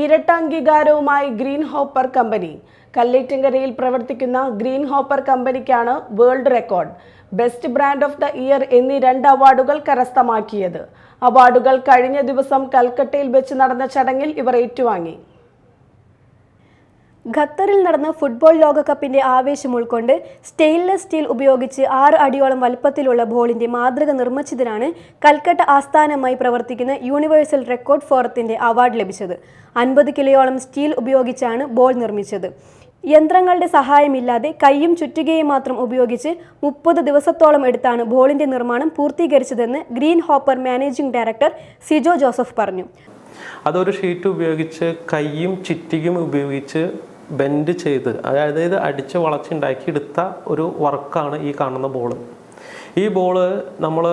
ഇരട്ട അംഗീകാരവുമായി green hopper company കല്ലേറ്റങ്കരയിൽ പ്രവർത്തിക്കുന്ന green hopper കമ്പനിക്കാണ് world record best brand of the year എന്നീ രണ്ട് അവാർഡുകൾ കരസ്ഥമാക്കിയത്. അവാർഡുകൾ കഴിഞ്ഞ ദിവസം കൽക്കട്ടയിൽ വെച്ച് നടന്ന ചടങ്ങിൽ ഇവർ ഏറ്റുവാങ്ങി. ഖത്തറിൽ നടന്ന ഫുട്ബോൾ ലോകകപ്പിന്റെ ആവേശം ഉൾക്കൊണ്ട് സ്റ്റെയിൻലെസ് സ്റ്റീൽ ഉപയോഗിച്ച് ആറ് അടിയോളം വലുപ്പത്തിലുള്ള ബോളിന്റെ മാതൃക നിർമ്മിച്ചതിനാണ് കൽക്കട്ട ആസ്ഥാനമായി പ്രവർത്തിക്കുന്ന യൂണിവേഴ്സൽ റെക്കോർഡ് ഫോറത്തിന്റെ അവാർഡ് ലഭിച്ചത്. അൻപത് കിലോയോളം സ്റ്റീൽ ഉപയോഗിച്ചാണ് ബോൾ നിർമ്മിച്ചത്. യന്ത്രങ്ങളുടെ സഹായമില്ലാതെ കൈയും ചുറ്റുകയും മാത്രം ഉപയോഗിച്ച് മുപ്പത് ദിവസത്തോളം എടുത്താണ് ബോളിന്റെ നിർമ്മാണം പൂർത്തീകരിച്ചതെന്ന് green hopper managing director Sijo Joseph പറഞ്ഞു. അതൊരു ഷീറ്റ് ഉപയോഗിച്ച് കൈയും ചിറ്റികയും ഉപയോഗിച്ച് ബെൻഡ് ചെയ്ത് അതായത് അടിച്ച് വളച്ചുണ്ടാക്കിയെടുത്ത ഒരു വർക്കാണ് ഈ കാണുന്ന ബോൾ ഈ ബോൾ നമ്മൾ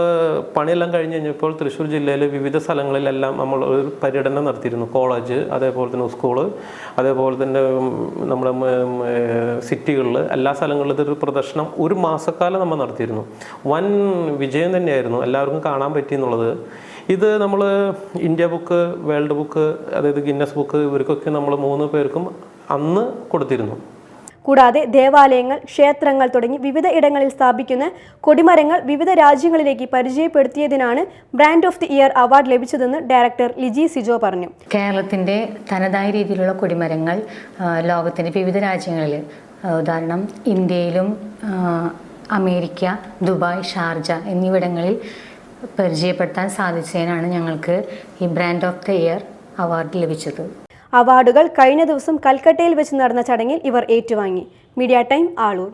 പണിയെല്ലാം കഴിഞ്ഞ് കഴിഞ്ഞപ്പോൾ തൃശ്ശൂർ ജില്ലയിൽ വിവിധ സ്ഥലങ്ങളിലെല്ലാം നമ്മൾ ഒരു പര്യടനം നടത്തിയിരുന്നു. കോളേജ് അതേപോലെ തന്നെ സ്കൂൾ അതേപോലെ തന്നെ നമ്മുടെ സിറ്റികളിൽ എല്ലാ സ്ഥലങ്ങളിലും ഇതൊരു പ്രദർശനം ഒരു മാസക്കാലം നമ്മൾ നടത്തിയിരുന്നു. വൻ വിജയം തന്നെയായിരുന്നു. എല്ലാവർക്കും കാണാൻ പറ്റി എന്നുള്ളത്. ഇത് നമ്മൾ ഇന്ത്യ ബുക്ക് വേൾഡ് ബുക്ക് അതായത് ഗിന്നസ് ബുക്ക് ഇവർക്കൊക്കെ നമ്മൾ മൂന്ന് പേർക്കും അന്ന് കൊടുത്തിരുന്നു. കൂടാതെ ദേവാലയങ്ങൾ ക്ഷേത്രങ്ങൾ തുടങ്ങി വിവിധ ഇടങ്ങളിൽ സ്ഥാപിക്കുന്ന കൊടിമരങ്ങൾ വിവിധ രാജ്യങ്ങളിലേക്ക് പരിചയപ്പെടുത്തിയതിനാണ് brand of the year award ലഭിച്ചതെന്ന് ഡയറക്ടർ ലിജി സിജോ പറഞ്ഞു. കേരളത്തിന്റെ തനതായ രീതിയിലുള്ള കൊടിമരങ്ങൾ ലോകത്തിന്റെ വിവിധ രാജ്യങ്ങളിൽ ഉദാഹരണം ഇന്ത്യയിലും അമേരിക്ക ദുബായ് ഷാർജ എന്നിവിടങ്ങളിൽ പരിചയപ്പെടുത്താൻ സാധിച്ചതിനാണ് ഞങ്ങൾക്ക് ഈ brand of the year award ലഭിച്ചത്. അവാർഡുകൾ കഴിഞ്ഞ ദിവസം കൽക്കട്ടയിൽ വെച്ച് നടന്ന ചടങ്ങിൽ ഇവർ ഏറ്റുവാങ്ങി. Media time Aloor.